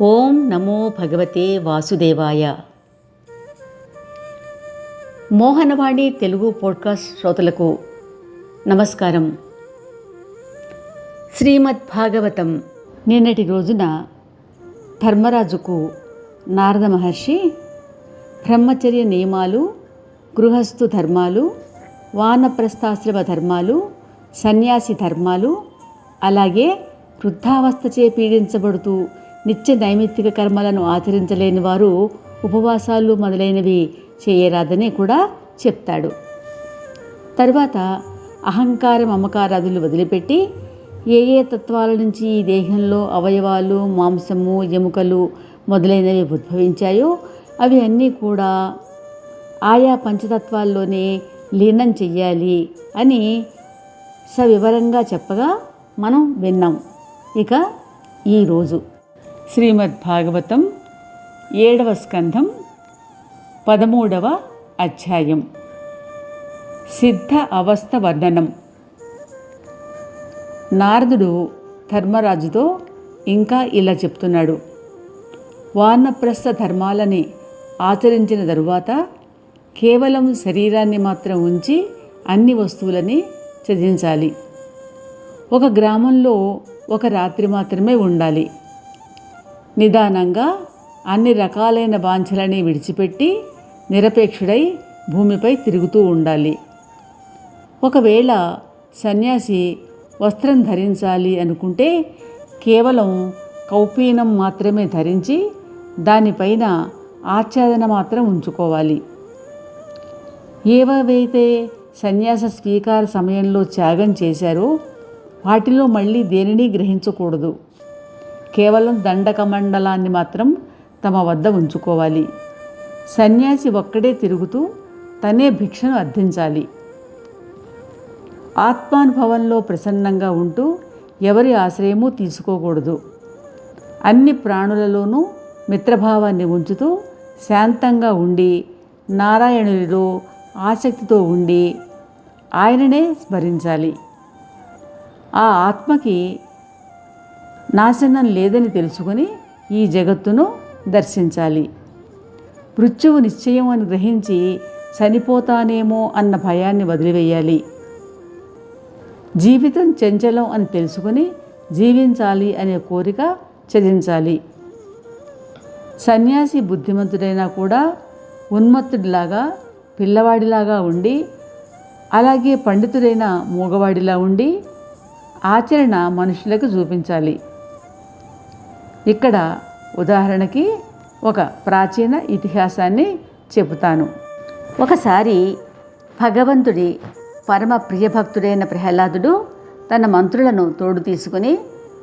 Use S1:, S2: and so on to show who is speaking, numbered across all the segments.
S1: ఓం నమో భగవతే వాసుదేవాయ. మోహనవాణి తెలుగు పోడ్కాస్ట్ శ్రోతలకు నమస్కారం. శ్రీమద్ భాగవతం నిన్నటి రోజున ధర్మరాజుకు నారద మహర్షి బ్రహ్మచర్య నియమాలు గృహస్థు ధర్మాలు వానప్రస్థాశ్రమ ధర్మాలు సన్యాసి ధర్మాలు అలాగే వృద్ధావస్థచే పీడించబడుతూ నిత్య నైమిత్తిక కర్మలను ఆచరించలేని వారు ఉపవాసాలు మొదలైనవి చేయరాదని కూడా చెప్తాడు. తర్వాత అహంకారం మమకారాదులు వదిలిపెట్టి ఏ ఏ తత్వాల నుంచి ఈ దేహంలో అవయవాలు మాంసము ఎముకలు మొదలైనవి ఉద్భవించాయో అవి అన్నీ కూడా ఆయా పంచతత్వాల్లోనే లీనం చెయ్యాలి అని సవివరంగా చెప్పగా మనం విన్నాం. ఇక ఈరోజు శ్రీమద్ భాగవతం ఏడవ స్కంధం పదమూడవ అధ్యాయం. సిద్ధ అవస్థ వర్ణనం. నారదుడు ధర్మరాజుతో ఇంకా ఇలా చెప్తున్నాడు. వానప్రస్థ ధర్మాలని ఆచరించిన తరువాత కేవలం శరీరాన్ని మాత్రం ఉంచి అన్ని వస్తువులని త్యజించాలి. ఒక గ్రామంలో ఒక రాత్రి మాత్రమే ఉండాలి. నిదానంగా అన్ని రకాలైన బాంఛలని విడిచిపెట్టి నిరపేక్షుడై భూమిపై తిరుగుతూ ఉండాలి. ఒకవేళ సన్యాసి వస్త్రం ధరించాలి అనుకుంటే కేవలం కౌపీనం మాత్రమే ధరించి దానిపైన ఆచ్ఛాదన మాత్రం ఉంచుకోవాలి. ఏవైతే సన్యాస స్వీకార సమయంలో త్యాగం చేశారో వాటిలో మళ్ళీ దేనిని గ్రహించకూడదు. కేవలం దండకమండలాన్ని మాత్రం తమ వద్ద ఉంచుకోవాలి. సన్యాసి ఒక్కడే తిరుగుతూ తనే భిక్షను అర్థించాలి ఆత్మానుభవంలో ప్రసన్నంగా ఉంటూ ఎవరి ఆశ్రయము తీసుకోకూడదు. అన్ని ప్రాణులలోనూ మిత్రభావాన్ని ఉంచుతూ శాంతంగా ఉండి నారాయణుడిలో ఆసక్తితో ఉండి ఆయననే స్మరించాలి. ఆ ఆత్మకి నాశనం లేదని తెలుసుకొని ఈ జగత్తును దర్శించాలి. మృత్యువు నిశ్చయం అని గ్రహించి చనిపోతానేమో అన్న భయాన్ని వదిలివేయాలి. జీవితం చంచలం అని తెలుసుకొని జీవించాలి అనే కోరిక చదించాలి సన్యాసి బుద్ధిమంతుడైనా కూడా ఉన్మత్తుడిలాగా పిల్లవాడిలాగా ఉండి అలాగే పండితుడైన మూగవాడిలా ఉండి ఆచరణ మనుషులకు చూపించాలి. ఇక్కడ ఉదాహరణకి ఒక ప్రాచీన ఇతిహాసాన్ని చెబుతాను. ఒకసారి భగవంతుడి పరమ ప్రియభక్తుడైన ప్రహ్లాదుడు తన మంత్రులను తోడు తీసుకుని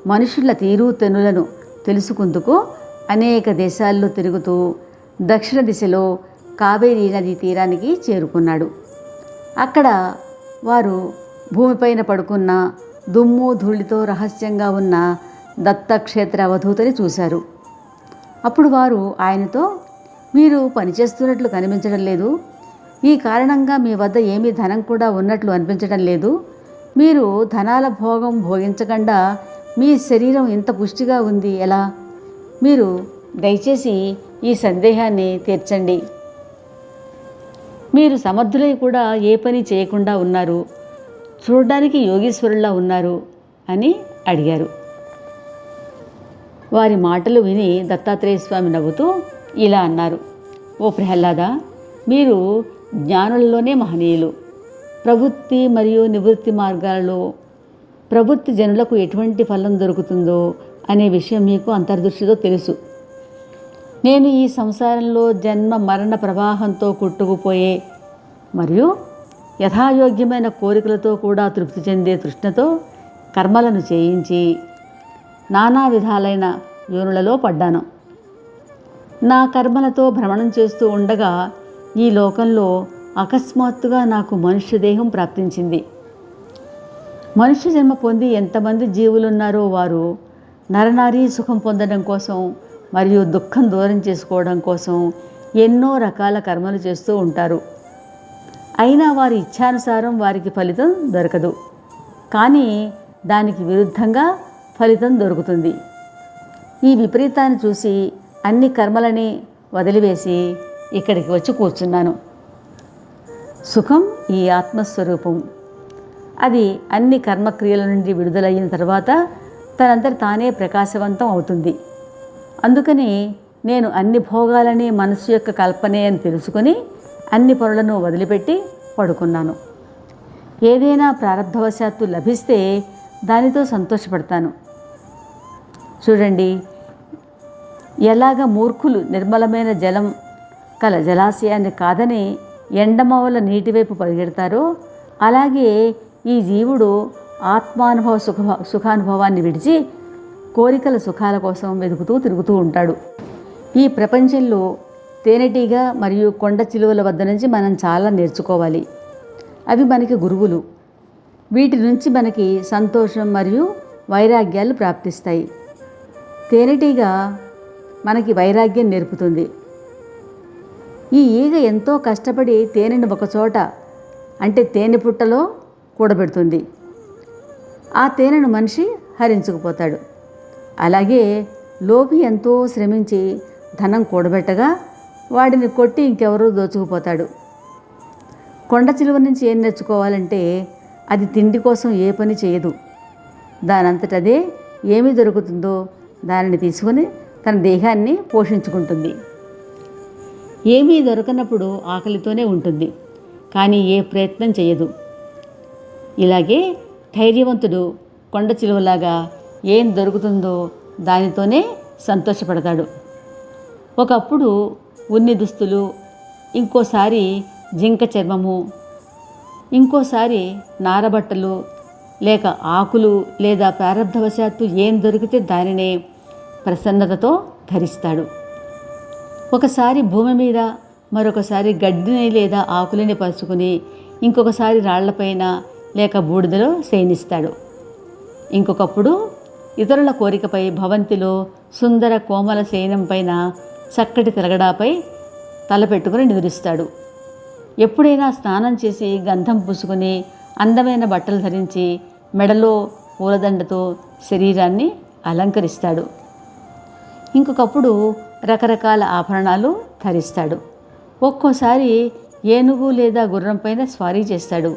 S1: మనుషుల తీరు తెనులను తెలుసుకుందుకు అనేక దేశాల్లో తిరుగుతూ దక్షిణ దిశలో కావేరీ నది తీరానికి చేరుకున్నాడు. అక్కడ వారు భూమిపైన పడుకున్న దుమ్ము ధూళితో రహస్యంగా ఉన్న దత్తక్షేత్ర అవధూతని చూశారు. అప్పుడు వారు ఆయనతో మీరు పనిచేస్తున్నట్లు కనిపించడం లేదు. ఈ కారణంగా మీ వద్ద ఏమీ ధనం కూడా ఉన్నట్లు అనిపించడం లేదు. మీరు ధనాల భోగం భోగించకుండా మీ శరీరం ఇంత పుష్టిగా ఉంది ఎలా? మీరు దయచేసి ఈ సందేహాన్ని తీర్చండి. మీరు సమర్థులై కూడా ఏ పని చేయకుండా ఉన్నారు. చూడడానికి యోగీశ్వరుల్లా ఉన్నారు అని అడిగారు. వారి మాటలు విని దత్తాత్రేయ స్వామి నవ్వుతూ ఇలా అన్నారు ఓ ప్రహ్లాద మీరు జ్ఞానులలోనే మహనీయులు. ప్రవృత్తి మరియు నివృత్తి మార్గాలలో ప్రవృత్తి జనులకు ఎటువంటి ఫలం దొరుకుతుందో అనే విషయం మీకు అంతర్దృష్టితో తెలుసు. నేను ఈ సంసారంలో జన్మ మరణ ప్రవాహంతో కొట్టుకుపోయే మరియు యథాయోగ్యమైన కోరికలతో కూడా తృప్తి చెందే తృష్ణతో కర్మలను చేయించి నానా విధాలైన యోనులలో పడ్డాను. నా కర్మలతో భ్రమణం చేస్తూ ఉండగా ఈ లోకంలో అకస్మాత్తుగా నాకు మనుష్య దేహం ప్రాప్తించింది. మనుష్య జన్మ పొంది ఎంతమంది జీవులున్నారో వారు నరనారీ సుఖం పొందడం కోసం మరియు దుఃఖం దూరం చేసుకోవడం కోసం ఎన్నో రకాల కర్మలు చేస్తూ ఉంటారు. అయినా వారి ఇచ్ఛానుసారం వారికి ఫలితం దొరకదు. కానీ దానికి విరుద్ధంగా ఫలితం దొరుకుతుంది. ఈ విపరీతాన్ని చూసి అన్ని కర్మలని వదిలివేసి ఇక్కడికి వచ్చి కూర్చున్నాను. సుఖం ఈ ఆత్మస్వరూపం. అది అన్ని కర్మక్రియల నుండి విడుదలైన తర్వాత తనంతట తానే ప్రకాశవంతం అవుతుంది. అందుకని నేను అన్ని భోగాలని మనసు యొక్క కల్పనే అని తెలుసుకొని అన్ని పనులను వదిలిపెట్టి పడుకున్నాను. ఏదైనా ప్రారంభవశాత్తు లభిస్తే దానితో సంతోషపడతాను. చూడండి ఎలాగ మూర్ఖులు నిర్మలమైన జలం కల జలాశయాన్ని కాదని ఎండమవల నీటి వైపు పరిగెడతారో అలాగే ఈ జీవుడు ఆత్మానుభవ సుఖ సుఖానుభవాన్ని విడిచి కోరికల సుఖాల కోసం వెతుకుతూ తిరుగుతూ ఉంటాడు. ఈ ప్రపంచంలో తేనెటీగ మరియు కొండ చిలువల వద్ద నుంచి మనం చాలా నేర్చుకోవాలి. అవి మనకి గురువులు. వీటి నుంచి మనకి సంతోషం మరియు వైరాగ్యాలు ప్రాప్తిస్తాయి. తేనెటీగ మనకి వైరాగ్యం నేర్పుతుంది. ఈ ఈగ ఎంతో కష్టపడి తేనెను ఒకచోట అంటే తేనె పుట్టలో కూడబెడుతుంది. ఆ తేనెను మనిషి హరించుకుపోతాడు. అలాగే లోపి ఎంతో శ్రమించి ధనం కూడబెట్టగా వాడిని కొట్టి ఇంకెవరో దోచుకుపోతాడు. కొండ చిలువ నుంచి ఏం నేర్చుకోవాలంటే అది తిండి కోసం ఏ పని చేయదు. దానంతటదే ఏమి దొరుకుతుందో దానిని తీసుకొని తన దేహాన్ని పోషించుకుంటుంది. ఏమీ దొరకనప్పుడు ఆకలితోనే ఉంటుంది కానీ ఏ ప్రయత్నం చేయదు ఇలాగే ధైర్యవంతుడు కొండ చిలువలాగా ఏం దొరుకుతుందో దానితోనే సంతోషపడతాడు. ఒకప్పుడు ఉన్ని దుస్తులు ఇంకోసారి జింక చర్మము ఇంకోసారి నారబట్టలు లేక ఆకులు లేదా ప్రారంధవశాత్తు ఏం దొరికితే దానినే ప్రసన్నతతో ధరిస్తాడు. ఒకసారి భూమి మీద మరొకసారి గడ్డిని లేదా ఆకులని పరుచుకుని ఇంకొకసారి రాళ్ళపైన లేక బూడిదలో శయనిస్తాడు ఇంకొకప్పుడు ఇతరుల కోరికపై భవంతిలో సుందర కోమల శయనం పైన చక్కటి తిరగడాపై తలపెట్టుకుని నిద్రిస్తాడు. ఎప్పుడైనా స్నానం చేసి గంధం పూసుకుని అందమైన బట్టలు ధరించి మెడలో పూలదండతో శరీరాన్ని అలంకరిస్తాడు. ఇంకొకప్పుడు రకరకాల ఆభరణాలు ధరిస్తాడు. ఒక్కోసారి ఏనుగు లేదా గుర్రం పైన స్వారీ చేస్తాడు.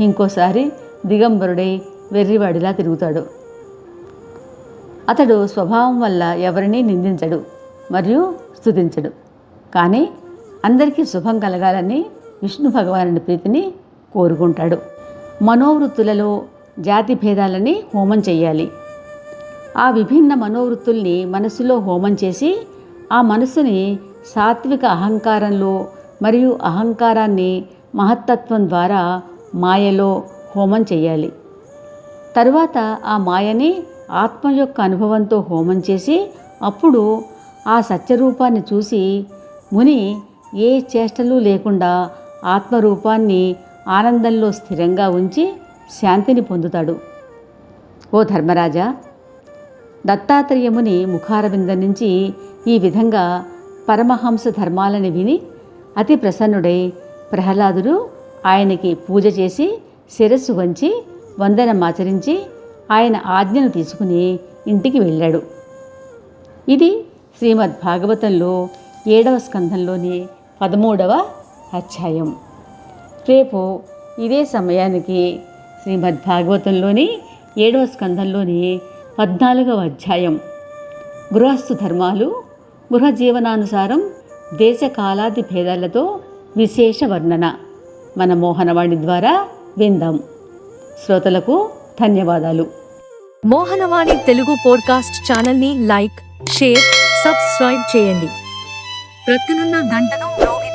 S1: ఇంకోసారి దిగంబరుడై వెర్రివాడిలా తిరుగుతాడు. అతడు స్వభావం వల్ల ఎవరిని నిందించడు మరియు స్తుతించడు. కానీ అందరికీ శుభం కలగాలని విష్ణు భగవానుని ప్రీతిని కోరుకుంటాడు. మనోవృత్తులలో జాతి భేదాలని హోమం చెయ్యాలి. ఆ విభిన్న మనోవృత్తుల్ని మనసులో హోమం చేసి ఆ మనసుని సాత్విక అహంకారంలో మరియు అహంకారాన్ని మహత్తత్వం ద్వారా మాయలో హోమం చేయాలి. తరువాత ఆ మాయని ఆత్మ యొక్క అనుభవంతో హోమం చేసి అప్పుడు ఆ సత్యరూపాన్ని చూసి ముని ఏ చేష్టలు లేకుండా ఆత్మరూపాన్ని ఆనందంలో స్థిరంగా ఉంచి శాంతిని పొందుతాడు. ఓ ధర్మరాజా దత్తాత్రేయముని ముఖారవిందం నుంచి ఈ విధంగా పరమహంస ధర్మాలని విని అతి ప్రసన్నుడై ప్రహ్లాదుడు ఆయనకి పూజ చేసి శిరస్సు వంచి వందనమాచరించి ఆయన ఆజ్ఞను తీసుకుని ఇంటికి వెళ్ళాడు. ఇది శ్రీమద్ భాగవతంలో ఏడవ స్కంధంలోని పదమూడవ అధ్యాయం. రేపు ఇదే సమయానికి శ్రీమద్ భాగవతంలోని ఏడవ స్కంధంలోని పద్నాలుగవ అధ్యాయం. గృహస్థు ధర్మాలు గృహ జీవనానుసారం దేశ కాలాది భేదాలతో విశేష వర్ణన. మన మోహనవాణి ద్వారా విందాం. శ్రోతలకు ధన్యవాదాలు.
S2: మోహనవాణి తెలుగు పోడ్కాస్ట్ ఛానల్ని లైక్ షేర్ సబ్స్క్రైబ్ చేయండి. ప్రక్కనున్న గంటను మ్రోగి